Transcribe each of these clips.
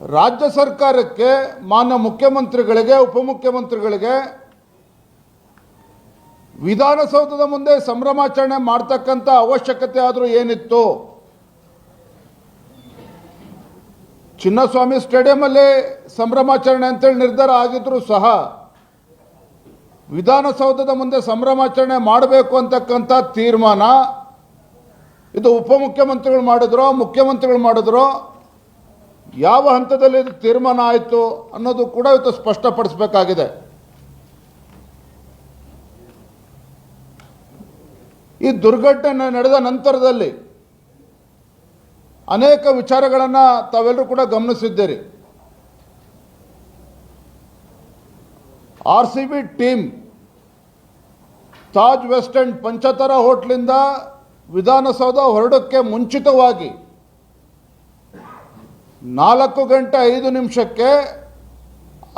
ರಾಜ್ಯ ಸರ್ಕಾರಕ್ಕೆ, ಮಾನ್ಯ ಮುಖ್ಯಮಂತ್ರಿಗಳಿಗೆ, ಉಪಮುಖ್ಯಮಂತ್ರಿಗಳಿಗೆ ವಿಧಾನಸೌಧದ ಮುಂದೆ ಸಂಭ್ರಮಾಚರಣೆ ಮಾಡ್ತಕ್ಕಂಥ ಅವಶ್ಯಕತೆ ಆದರೂ ಏನಿತ್ತು? ಚಿನ್ನಸ್ವಾಮಿ ಸ್ಟೇಡಿಯಮಲ್ಲಿ ಸಂಭ್ರಮಾಚರಣೆ ಅಂತೇಳಿ ನಿರ್ಧಾರ ಆಗಿದ್ರು ಸಹ ವಿಧಾನಸೌಧದ ಮುಂದೆ ಸಂಭ್ರಮಾಚರಣೆ ಮಾಡಬೇಕು ಅಂತಕ್ಕಂಥ ತೀರ್ಮಾನ ಇದು ಉಪಮುಖ್ಯಮಂತ್ರಿಗಳು ಮಾಡಿದ್ರೋ, ಮುಖ್ಯಮಂತ್ರಿಗಳು ಮಾಡಿದ್ರೋ ಯಾವ ಹಂತದಲ್ಲಿ ಇದು ತೀರ್ಮಾನ ಆಯಿತು ಅನ್ನೋದು ಕೂಡ ಇವತ್ತು ಸ್ಪಷ್ಟಪಡಿಸಬೇಕಾಗಿದೆ. ಈ ದುರ್ಘಟನೆ ನಡೆದ ನಂತರದಲ್ಲಿ ಅನೇಕ ವಿಚಾರಗಳನ್ನು ತಾವೆಲ್ಲರೂ ಕೂಡ ಗಮನಿಸಿದ್ದೀರಿ. R C B team Taj west end ಪಂಚತರ ಹೋಟ್ಲಿಂದ ವಿಧಾನಸೌಧ ಹೊರಡಕ್ಕೆ ಮುಂಚಿತವಾಗಿ ನಾಲ್ಕು ಗಂಟೆ ಐದು ನಿಮಿಷಕ್ಕೆ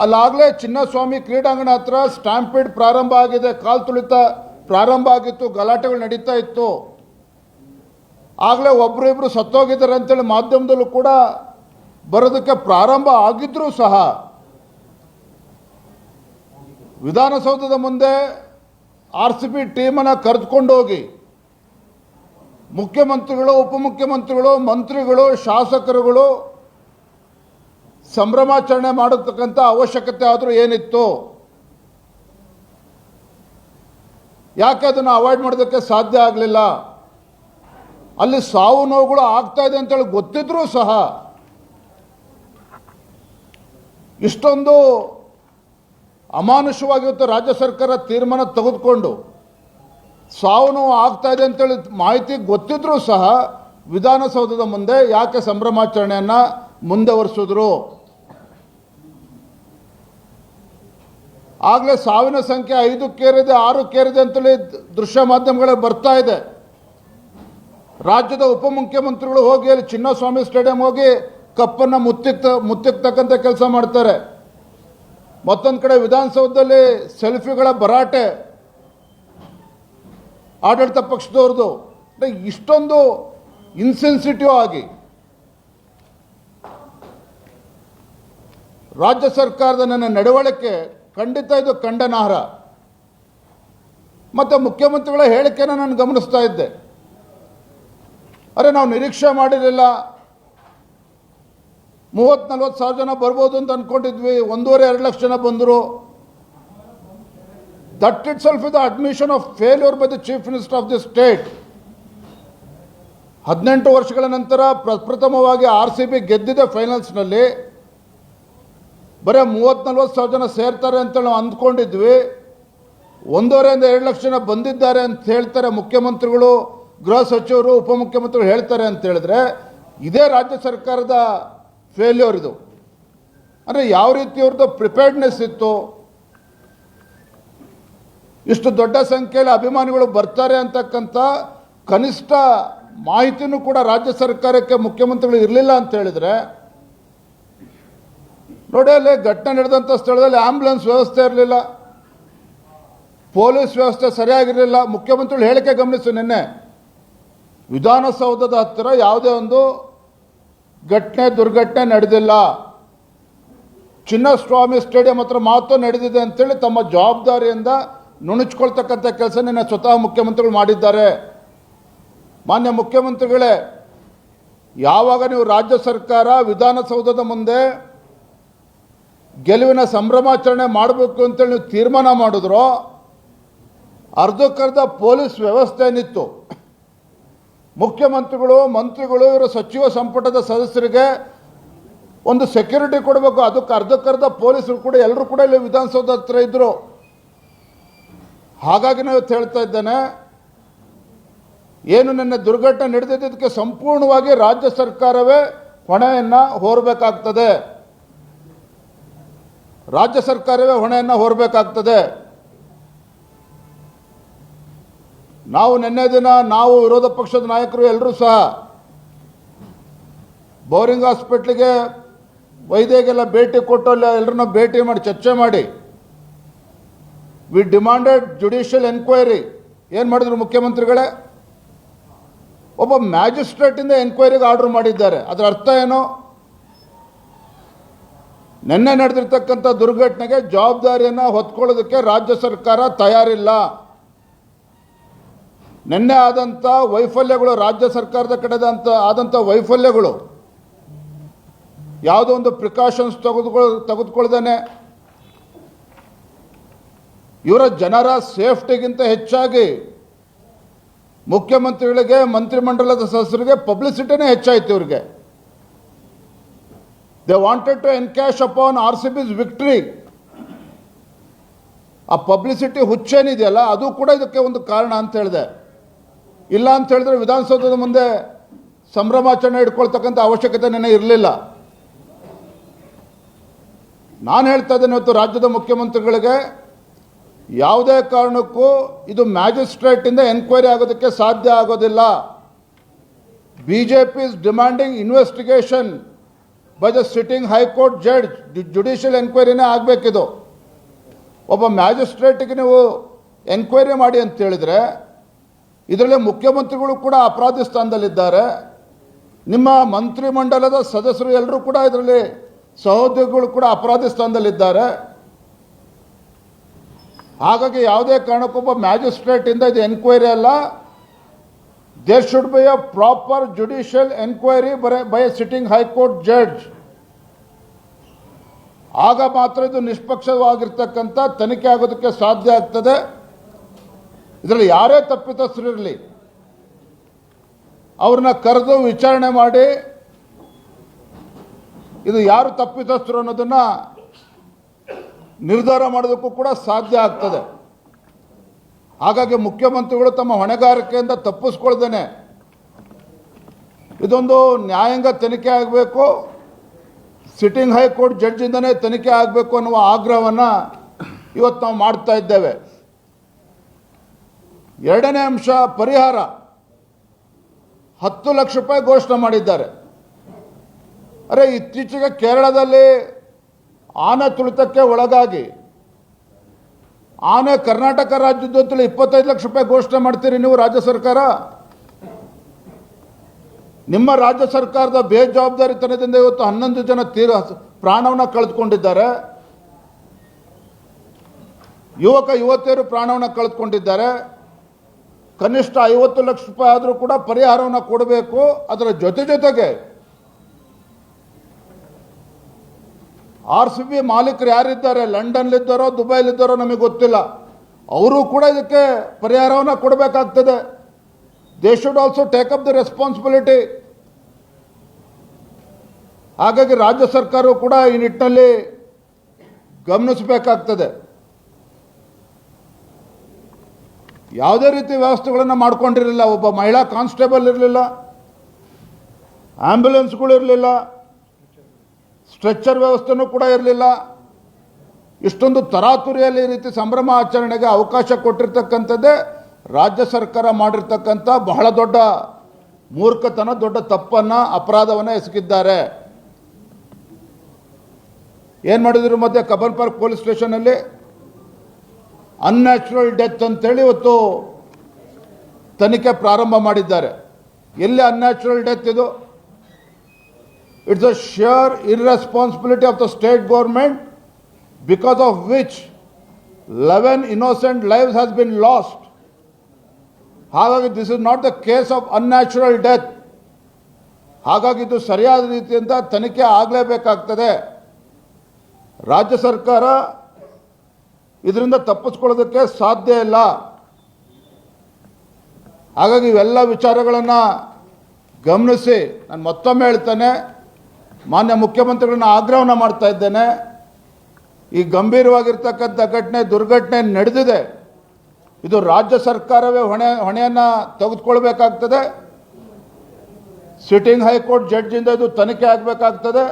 ಅಲ್ಲಾಗಲೇ ಚಿನ್ನಸ್ವಾಮಿ ಕ್ರೀಡಾಂಗಣ ಹತ್ರ ಸ್ಟ್ಯಾಂಪಿಡ್ ಪ್ರಾರಂಭ ಆಗಿದೆ, ಕಾಲ್ ತುಳಿತ ಪ್ರಾರಂಭ ಆಗಿತ್ತು, ಗಲಾಟೆಗಳು ನಡೀತಾ ಇತ್ತು. ಆಗಲೇ ಒಬ್ರು ಇಬ್ರು ಸತ್ತೋಗಿದ್ದಾರೆ ಅಂತೇಳಿ ಮಾಧ್ಯಮದಲ್ಲೂ ಕೂಡ ಬರೋದಕ್ಕೆ ಪ್ರಾರಂಭ ಆಗಿದ್ರೂ ಸಹ ವಿಧಾನಸೌಧದ ಮುಂದೆ ಆರ್ ಸಿ ಬಿ ಟೀಮನ್ನು ಕರೆದುಕೊಂಡೋಗಿ ಮುಖ್ಯಮಂತ್ರಿಗಳು, ಉಪಮುಖ್ಯಮಂತ್ರಿಗಳು, ಮಂತ್ರಿಗಳು, ಶಾಸಕರುಗಳು ಸಂಭ್ರಮಾಚರಣೆ ಮಾಡತಕ್ಕಂಥ ಅವಶ್ಯಕತೆ ಆದರೂ ಏನಿತ್ತು? ಯಾಕೆ ಅದನ್ನು ಅವಾಯ್ಡ್ ಮಾಡೋದಕ್ಕೆ ಸಾಧ್ಯ ಆಗಲಿಲ್ಲ? ಅಲ್ಲಿ ಸಾವು ನೋವುಗಳು ಆಗ್ತಾ ಇದೆ ಅಂತೇಳಿ ಗೊತ್ತಿದ್ರೂ ಸಹ ಇಷ್ಟೊಂದು ಅಮಾನುಷವಾಗಿ ಇವತ್ತು ರಾಜ್ಯ ಸರ್ಕಾರ ತೀರ್ಮಾನ ತೆಗೆದುಕೊಂಡು. ಸಾವು ನೋವು ಆಗ್ತಾ ಇದೆ ಅಂತೇಳಿ ಮಾಹಿತಿ ಗೊತ್ತಿದ್ರೂ ಸಹ ವಿಧಾನಸೌಧದ ಮುಂದೆ ಯಾಕೆ ಸಂಭ್ರಮಾಚರಣೆಯನ್ನು ಮುಂದುವರಿಸಿದ್ರು? ಆಗಲೇ ಸಾವಿನ ಸಂಖ್ಯೆ ಐದಕ್ಕೇರಿದೆ ಆರಕ್ಕೇರಿದೆ ಅಂತೇಳಿ ದೃಶ್ಯ ಮಾಧ್ಯಮಗಳೇ ಬರ್ತಾ ಇದೆ. ರಾಜ್ಯದ ಉಪಮುಖ್ಯಮಂತ್ರಿಗಳು ಹೋಗಿ ಅಲ್ಲಿ ಚಿನ್ನಸ್ವಾಮಿ ಸ್ಟೇಡಿಯಂ ಹೋಗಿ ಕಪ್ಪನ್ನು ಮುತ್ತಿಕ್ ಮುತ್ತಿಕ್ತಕ್ಕಂಥ ಕೆಲಸ ಮಾಡ್ತಾರೆ. ಮತ್ತೊಂದು ಕಡೆ ವಿಧಾನಸೌಧದಲ್ಲಿ ಸೆಲ್ಫಿಗಳ ಭರಾಟೆ. ಆಡಳಿತ ಪಕ್ಷದವ್ರದ್ದು. ಇಷ್ಟೊಂದು ಇನ್ಸೆನ್ಸಿಟಿವ್ ಆಗಿ. ರಾಜ್ಯ ಸರ್ಕಾರದ ನನ್ನ ನಡವಳಿಕೆ ಖಂಡಿತ ಇದು ಖಂಡನಾರ್ಹ. ಮತ್ತು ಮುಖ್ಯಮಂತ್ರಿಗಳ ಹೇಳಿಕೆನ ನಾನು ಗಮನಿಸ್ತಾ ಇದ್ದೆ. ಅರೆ ನಾವು ನಿರೀಕ್ಷೆ ಮಾಡಿರಲಿಲ್ಲ. ಮೂವತ್ತು ನಲ್ವತ್ತು ಸಾವಿರ ಜನ ಬರ್ಬೋದು ಅಂತ ಅಂದ್ಕೊಂಡಿದ್ವಿ ಒಂದೂವರೆ, ಎರಡು ಲಕ್ಷ ಜನ ಬಂದರು. That itself is the admission of failure by the chief minister of the state ಹದಿನೆಂಟು ವರ್ಷಗಳ ನಂತರ ಪ್ರಪ್ರಥಮವಾಗಿ ಆರ್ ಸಿ ಬಿ ಗೆದ್ದಿದೆ ಫೈನಲ್ಸ್ನಲ್ಲಿ ಬರೀ ಮೂವತ್ತು ನಲ್ವತ್ತು ಸಾವಿರ ಜನ ಸೇರ್ತಾರೆ ಅಂತೇಳಿ ನಾವು ಅಂದ್ಕೊಂಡಿದ್ವಿ. ಒಂದೂವರೆಯಿಂದ ಎರಡು ಲಕ್ಷ ಜನ ಬಂದಿದ್ದಾರೆ ಅಂತ ಹೇಳ್ತಾರೆ ಮುಖ್ಯಮಂತ್ರಿಗಳು, ಗೃಹ ಸಚಿವರು, ಉಪಮುಖ್ಯಮಂತ್ರಿಗಳು ಹೇಳ್ತಾರೆ ಅಂತ ಹೇಳಿದ್ರೆ ಇದೇ ರಾಜ್ಯ ಸರ್ಕಾರದ ಫೇಲ್ಯೂರ್ ಇದು. ಅಂದರೆ ಯಾವ ರೀತಿ ಅವ್ರದ್ದು ಪ್ರಿಪೇರ್ಡ್ನೆಸ್ ಇತ್ತು? ಇಷ್ಟು ದೊಡ್ಡ ಸಂಖ್ಯೆಯಲ್ಲಿ ಅಭಿಮಾನಿಗಳು ಬರ್ತಾರೆ ಅಂತಕ್ಕಂಥ ಕನಿಷ್ಠ ಮಾಹಿತಿನೂ ಕೂಡ ರಾಜ್ಯ ಸರ್ಕಾರಕ್ಕೆ ಮುಖ್ಯಮಂತ್ರಿಗಳು ಇರಲಿಲ್ಲ ಅಂತ ಹೇಳಿದ್ರೆ ನೋಡಿ ಅಲ್ಲಿ ಘಟನೆ ನಡೆದಂಥ ಸ್ಥಳದಲ್ಲಿ ಆಂಬ್ಯುಲೆನ್ಸ್ ವ್ಯವಸ್ಥೆ ಇರಲಿಲ್ಲ. ಪೊಲೀಸ್ ವ್ಯವಸ್ಥೆ ಸರಿಯಾಗಿರಲಿಲ್ಲ. ಮುಖ್ಯಮಂತ್ರಿಗಳು ಹೇಳಿಕೆ ಗಮನಿಸು ನಿನ್ನೆ. ವಿಧಾನಸೌಧದ ಹತ್ತಿರ ಯಾವುದೇ ಒಂದು ಘಟನೆ, ದುರ್ಘಟನೆ ನಡೆದಿಲ್ಲ. ಚಿನ್ನಸ್ವಾಮಿ ಸ್ಟೇಡಿಯಂ ಹತ್ರ ಮಾತ್ರ ನಡೆದಿದೆ ಅಂತೇಳಿ ತಮ್ಮ ಜವಾಬ್ದಾರಿಯಿಂದ ನುಣುಚ್ಕೊಳ್ತಕ್ಕಂಥ ಕೆಲಸ ನಿನ್ನೆ ಸ್ವತಃ ಮುಖ್ಯಮಂತ್ರಿಗಳು ಮಾಡಿದ್ದಾರೆ. ಮಾನ್ಯ ಮುಖ್ಯಮಂತ್ರಿಗಳೇ, ಯಾವಾಗ ನೀವು ರಾಜ್ಯ ಸರ್ಕಾರ ವಿಧಾನಸೌಧದ ಮುಂದೆ ಗೆಲುವಿನ ಸಂಭ್ರಮಾಚರಣೆ ಮಾಡಬೇಕು ಅಂತೇಳಿ ನೀವು ತೀರ್ಮಾನ ಮಾಡಿದ್ರು, ಅರ್ಧಕ್ಕರ್ಧ ಪೊಲೀಸ್ ವ್ಯವಸ್ಥೆ ಏನಿತ್ತು? ಮುಖ್ಯಮಂತ್ರಿಗಳು, ಮಂತ್ರಿಗಳು, ಇವರು ಸಚಿವ ಸಂಪುಟದ ಸದಸ್ಯರಿಗೆ ಒಂದು ಸೆಕ್ಯೂರಿಟಿ ಕೊಡಬೇಕು, ಅದಕ್ಕೆ ಅರ್ಧಕ್ಕರ್ಧ ಪೊಲೀಸರು ಕೂಡ ಎಲ್ಲರೂ ಕೂಡ ಇಲ್ಲಿ ವಿಧಾನಸೌಧ ಹತ್ರ ಇದ್ದರು ಹಾಗಾಗಿ ನಾವು ಹೇಳ್ತಾ ಇದ್ದೇನೆ, ಏನು ನಿನ್ನೆ ದುರ್ಘಟನೆ ನಡೆದಿದ್ದಕ್ಕೆ ಸಂಪೂರ್ಣವಾಗಿ ರಾಜ್ಯ ಸರ್ಕಾರವೇ ಹೊಣೆಯನ್ನು ಹೊರಬೇಕಾಗ್ತದೆ. ರಾಜ್ಯ ಸರ್ಕಾರವೇ ಹೊಣೆಯನ್ನು ಹೊರಬೇಕಾಗ್ತದೆ. ನಾವು ನಿನ್ನೆ ದಿನ ನಾವು ವಿರೋಧ ಪಕ್ಷದ ನಾಯಕರು ಎಲ್ಲರೂ ಸಹ ಬೋರಿಂಗ್ ಹಾಸ್ಪಿಟ್ಲಿಗೆ ವೈದ್ಯಗೆಲ್ಲ ಭೇಟಿ ಕೊಟ್ಟು ಅಲ್ಲಿ ಎಲ್ಲರನ್ನ ಭೇಟಿ ಮಾಡಿ, ಚರ್ಚೆ ಮಾಡಿ. ವಿ ಡಿಮಾಂಡೆಡ್ ಜುಡಿಷಿಯಲ್ ಎನ್ಕ್ವೈರಿ ಏನು ಮಾಡಿದ್ರು ಮುಖ್ಯಮಂತ್ರಿಗಳೇ? ಒಬ್ಬ ಮ್ಯಾಜಿಸ್ಟ್ರೇಟಿಂದ ಎನ್ಕ್ವೈರಿಗೆ ಆರ್ಡರ್ ಮಾಡಿದ್ದಾರೆ. ಅದರ ಅರ್ಥ ಏನು? ನಿನ್ನೆ ನಡೆದಿರ್ತಕ್ಕಂಥ ದುರ್ಘಟನೆಗೆ ಜವಾಬ್ದಾರಿಯನ್ನು ಹೊತ್ಕೊಳ್ಳೋದಕ್ಕೆ ರಾಜ್ಯ ಸರ್ಕಾರ ತಯಾರಿಲ್ಲ. ನಿನ್ನೆ ಆದಂಥ ವೈಫಲ್ಯಗಳು ರಾಜ್ಯ ಸರ್ಕಾರದ ಕಡೆದಂತ ಆದಂಥ ವೈಫಲ್ಯಗಳು. ಯಾವುದೋ ಒಂದು ಪ್ರಿಕಾಷನ್ಸ್ ತೆಗೆದುಕೊಳ್ ತೆಗೆದುಕೊಳ್ದೇನೆ ಇವರ ಜನರ ಸೇಫ್ಟಿಗಿಂತ ಹೆಚ್ಚಾಗಿ ಮುಖ್ಯಮಂತ್ರಿಗಳಿಗೆ, ಮಂತ್ರಿಮಂಡಲದ ಸದಸ್ಯರಿಗೆ ಪಬ್ಲಿಸಿಟಿನೇ ಹೆಚ್ಚಾಯ್ತು ಇವ್ರಿಗೆ. To encash upon R C B's victory ಆ ಪಬ್ಲಿಸಿಟಿ ಹುಚ್ಚೇನಿದೆಯಲ್ಲ, ಅದು ಕೂಡ ಇದಕ್ಕೆ ಒಂದು ಕಾರಣ ಅಂತ ಹೇಳಿದೆ. ಇಲ್ಲ ಅಂತ ಹೇಳಿದ್ರೆ ವಿಧಾನಸೌಧದ ಮುಂದೆ ಸಂಭ್ರಮಾಚರಣೆ ಇಟ್ಕೊಳ್ತಕ್ಕಂಥ ಅವಶ್ಯಕತೆ ನೆನೆ ಇರಲಿಲ್ಲ. ನಾನು ಹೇಳ್ತಾ ಇದ್ದೇನೆ ಇವತ್ತು ರಾಜ್ಯದ ಮುಖ್ಯಮಂತ್ರಿಗಳಿಗೆ, ಯಾವುದೇ ಕಾರಣಕ್ಕೂ ಇದು ಮ್ಯಾಜಿಸ್ಟ್ರೇಟಿಂದ ಎನ್ಕ್ವೈರಿ ಆಗೋದಕ್ಕೆ ಸಾಧ್ಯ ಆಗೋದಿಲ್ಲ. B J P is demanding investigation by the sitting high court judge judicial ಎನ್ಕ್ವೈರಿನೇ ಆಗಬೇಕಿದು. ಒಬ್ಬ ಮ್ಯಾಜಿಸ್ಟ್ರೇಟಿಗೆ ನೀವು ಎನ್ಕ್ವೈರಿ ಮಾಡಿ ಅಂತ ಹೇಳಿದರೆ, ಇದರಲ್ಲಿ ಮುಖ್ಯಮಂತ್ರಿಗಳು ಕೂಡ ಅಪರಾಧಿ ಸ್ಥಾನದಲ್ಲಿದ್ದಾರೆ. ನಿಮ್ಮ ಮಂತ್ರಿಮಂಡಲದ ಸದಸ್ಯರು ಎಲ್ಲರೂ ಕೂಡ ಇದರಲ್ಲಿ ಸಹೋದ್ಯೋಗಿಗಳು ಕೂಡ ಅಪರಾಧಿ ಸ್ಥಾನದಲ್ಲಿದ್ದಾರೆ. ಹಾಗಾಗಿ ಯಾವುದೇ ಕಾರಣಕ್ಕೊಬ್ಬ ಮ್ಯಾಜಿಸ್ಟ್ರೇಟಿಂದ ಇದು ಎನ್ಕ್ವೈರಿ ಅಲ್ಲ. There should be a proper judicial enquiry by sitting high court judge ಆಗ ಮಾತ್ರ ಇದು ನಿಷ್ಪಕ್ಷವಾಗಿರ್ತಕ್ಕಂಥ ತನಿಖೆ ಆಗೋದಕ್ಕೆ ಸಾಧ್ಯ ಆಗ್ತದೆ. ಇದರಲ್ಲಿ ಯಾರೇ ತಪ್ಪಿತಸ್ಥರಿರಲಿ, ಅವ್ರನ್ನ ಕರೆದು ವಿಚಾರಣೆ ಮಾಡಿ, ಇದು ಯಾರು ತಪ್ಪಿತಸ್ಥರು ಅನ್ನೋದನ್ನ ನಿರ್ಧಾರ ಮಾಡೋದಕ್ಕೂ ಕೂಡ ಸಾಧ್ಯ ಆಗ್ತದೆ. ಹಾಗಾಗಿ ಮುಖ್ಯಮಂತ್ರಿಗಳು ತಮ್ಮ ಹೊಣೆಗಾರಿಕೆಯಿಂದ ತಪ್ಪಿಸ್ಕೊಳ್ದೇನೆ. ಇದೊಂದು ನ್ಯಾಯಾಂಗ ತನಿಖೆ ಆಗಬೇಕು, ಸಿಟ್ಟಿಂಗ್ ಹೈಕೋರ್ಟ್ ಜಡ್ಜಿಂದನೇ ತನಿಖೆ ಆಗಬೇಕು ಅನ್ನುವ ಆಗ್ರಹವನ್ನು ಇವತ್ತು ನಾವು ಮಾಡ್ತಾ ಇದ್ದೇವೆ. ಎರಡನೇ ಅಂಶ ಪರಿಹಾರ. ಹತ್ತು ಲಕ್ಷ ರೂಪಾಯಿ ಘೋಷಣೆ ಮಾಡಿದ್ದಾರೆ. ಅರೆ, ಇತ್ತೀಚೆಗೆ ಕೇರಳದಲ್ಲಿ ಆನೆ ತುಳಿತಕ್ಕೆ ಒಳಗಾಗಿ ಆನೆ ಕರ್ನಾಟಕ ರಾಜ್ಯದ್ದು ಅಂತೇಳಿ ಇಪ್ಪತ್ತೈದು ಲಕ್ಷ ರೂಪಾಯಿ ಘೋಷಣೆ ಮಾಡ್ತೀರಿ ನೀವು ರಾಜ್ಯ ಸರ್ಕಾರ? ನಿಮ್ಮ ರಾಜ್ಯ ಸರ್ಕಾರದ ಬೇಜವಾಬ್ದಾರಿತನದಿಂದ ಇವತ್ತು ಹನ್ನೊಂದು ಜನ ತೀರ ಪ್ರಾಣವನ್ನು ಕಳೆದುಕೊಂಡಿದ್ದಾರೆ. ಯುವಕ, ಯುವತಿಯರು ಪ್ರಾಣವನ್ನು ಕಳೆದುಕೊಂಡಿದ್ದಾರೆ. ಕನಿಷ್ಠ ಐವತ್ತು ಲಕ್ಷ ರೂಪಾಯಿ ಆದರೂ ಕೂಡ ಪರಿಹಾರವನ್ನು ಕೊಡಬೇಕು. ಅದರ ಜೊತೆ ಜೊತೆಗೆ ಆರ್ ಸಿ ಬಿ ಮಾಲೀಕರು ಯಾರಿದ್ದಾರೆ? ಲಂಡನ್ಲಿದ್ದಾರೋ, ದುಬೈಲಿದ್ದಾರೋ ನಮಗೆ ಗೊತ್ತಿಲ್ಲ. ಅವರು ಕೂಡ ಇದಕ್ಕೆ ಪರಿಹಾರವನ್ನು ಕೊಡಬೇಕಾಗ್ತದೆ. They should also take up the responsibility ಹಾಗಾಗಿ ರಾಜ್ಯ ಸರ್ಕಾರವು ಕೂಡ ಈ ನಿಟ್ಟಿನಲ್ಲಿ ಗಮನಿಸಬೇಕಾಗ್ತದೆ. ಯಾವುದೇ ರೀತಿ ವ್ಯವಸ್ಥೆಗಳನ್ನು ಮಾಡ್ಕೊಂಡಿರಲಿಲ್ಲ. ಒಬ್ಬ ಮಹಿಳಾ ಕಾನ್ಸ್ಟೇಬಲ್ ಇರಲಿಲ್ಲ. ಆ್ಯಂಬುಲೆನ್ಸ್ಗಳು ಇರಲಿಲ್ಲ. ಸ್ಟ್ರೆಚ್ಚರ್ ವ್ಯವಸ್ಥೆನೂ ಕೂಡ ಇರಲಿಲ್ಲ. ಇಷ್ಟೊಂದು ತರಾತುರಿಯಲ್ಲಿ ಈ ರೀತಿ ಸಂಭ್ರಮ ಆಚರಣೆಗೆ ಅವಕಾಶ ಕೊಟ್ಟಿರ್ತಕ್ಕಂಥದ್ದೇ ರಾಜ್ಯ ಸರ್ಕಾರ ಮಾಡಿರ್ತಕ್ಕಂಥ ಬಹಳ ದೊಡ್ಡ ಮೂರ್ಖತನ, ದೊಡ್ಡ ತಪ್ಪನ್ನು, ಅಪರಾಧವನ್ನು ಎಸಗಿದ್ದಾರೆ. ಏನು ಮಾಡಿದ್ರು ಮತ್ತೆ ಕಬ್ಬನ್ ಪಾರ್ಕ್ ಪೊಲೀಸ್ ಸ್ಟೇಷನಲ್ಲಿ? ಅನ್ಯಾಚುರಲ್ ಡೆತ್ ಅಂತೇಳಿ ಇವತ್ತು ತನಿಖೆ ಪ್ರಾರಂಭ ಮಾಡಿದ್ದಾರೆ. ಎಲ್ಲಿ ಅನ್ಯಾಚುರಲ್ ಡೆತ್ ಇದು? It's a sheer irresponsibility of the state government because of which 11 innocent lives has been lost ಹಾಗಾಗಿ this is not the case of unnatural death ಹಾಗಾಗಿ ಇದು ಸರಿಯಾದ ರೀತಿಯಿಂದ ತನಿಖೆ ಆಗಲೇಬೇಕಾಗ್ತದೆ. ರಾಜ್ಯ ಸರ್ಕಾರ ಇದರಿಂದ ತಪ್ಪಿಸ್ಕೊಳ್ಳೋದಕ್ಕೆ ಸಾಧ್ಯ ಇಲ್ಲ. ಹಾಗಾಗಿ ಇವೆಲ್ಲ ವಿಚಾರಗಳನ್ನು ಗಮನಿಸಿ, ನಾನು ಮತ್ತೊಮ್ಮೆ ಹೇಳ್ತೇನೆ. ಮಾನ್ಯ ಮುಖ್ಯಮಂತ್ರಿಗಳನ್ನ ಆಗ್ರಹವನ್ನು ಮಾಡ್ತಾ ಇದ್ದೇನೆ. ಈ ಗಂಭೀರವಾಗಿರ್ತಕ್ಕಂಥ ಘಟನೆ, ದುರ್ಘಟನೆ ನಡೆದಿದೆ. ಇದು ರಾಜ್ಯ ಸರ್ಕಾರವೇ ಹೊಣೆ, ಹೊಣೆಯನ್ನು ತೆಗೆದುಕೊಳ್ಬೇಕಾಗ್ತದೆ. ಸಿಟ್ಟಿಂಗ್ ಹೈಕೋರ್ಟ್ ಜಡ್ಜಿಂದ ಇದು ತನಿಖೆ ಆಗಬೇಕಾಗ್ತದೆ.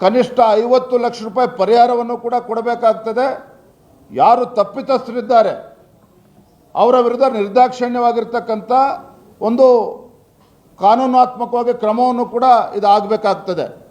ಕನಿಷ್ಠ ಐವತ್ತು ಲಕ್ಷ ರೂಪಾಯಿ ಪರಿಹಾರವನ್ನು ಕೂಡ ಕೊಡಬೇಕಾಗ್ತದೆ. ಯಾರು ತಪ್ಪಿತಸ್ಥರಿದ್ದಾರೆ, ಅವರ ವಿರುದ್ಧ ನಿರ್ದಾಕ್ಷಿಣ್ಯವಾಗಿರ್ತಕ್ಕಂಥ ಒಂದು ಕಾನೂನಾತ್ಮಕವಾಗಿ ಕ್ರಮವನ್ನು ಕೂಡ ಇದು ಆಗಬೇಕಾಗ್ತದೆ